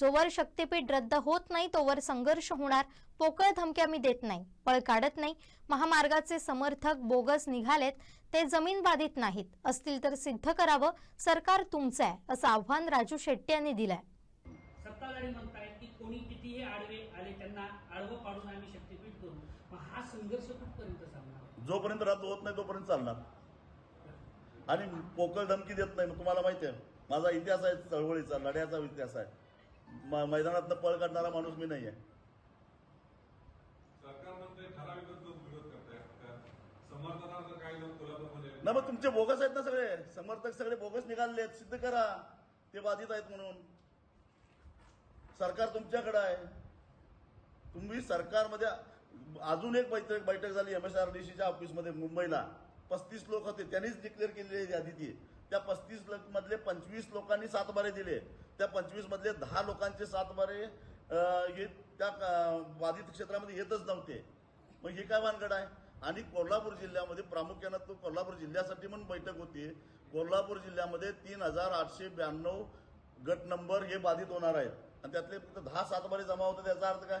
जोवर शक्तीपीठ रद्द होत नाही तोवर संघर्ष होणार. पोकळ धमक्या मी देत नाही पळ काढत नाही. महामार्गाचे समर्थक बोगस निघालेत ते जमीन बाधित नाहीत. असतील तर सिद्ध करावं सरकार तुमचं आहे असं आव्हान राजू शेट्टी यांनी दिलंय. सत्ताधारी म्हणतायत की कोणी कितीही आडवे आले त्यांना आडवं पाडून आम्ही शक्तीपीठ करू. मग हा संघर्ष कुठपर्यंत चालणार? जोपर्यंत रद्द होत नाही तोपर्यंत चालणार. आणि पोकळ धमकी देत नाही तुम्हाला माहिती आहे माझा इतिहास आहे चळवळीचा लढ्याचा इतिहास आहे. म- मैदानातनं पळ काढणारा माणूस मी नाही आहे सरकार म्हणते ठराविकच लोक विरोध करतायत समर्थनार्थ काही लोक कोल्हापूरमध्ये ना मग तुमचे बोगस आहेत ना सगळे? समर्थक सगळे बोगस निघाले आहेत सिद्ध करा. ते बाधित आहेत म्हणून. सरकार तुमच्याकडे आहे. तुम्ही सरकारमध्ये अजून एक बैठक बैठक झाली एम एस आर डी सीच्या ऑफिसमध्ये मुंबईला. पस्तीस लोक होते. त्यांनीच डिक्लेअर केलेली यादी ती त्या पस्तीस मधले पंचवीस लोकांनी सातबारे दिले. त्या पंचवीस मधले दहा लोकांचे सातबारे हे त्या बाधित क्षेत्रामध्ये येतच नव्हते. मग हे काय वानगड आहे? आणि कोल्हापूर जिल्ह्यामध्ये प्रामुख्यानं तो कोल्हापूर जिल्ह्यासाठी म्हणून बैठक होती. कोल्हापूर जिल्ह्यामध्ये तीन हजार आठशे ब्याण्णव गट नंबर हे बाधित होणार आहेत. आणि त्यातले फक्त दहा सातबारे जमा होते त्याचा अर्थ काय?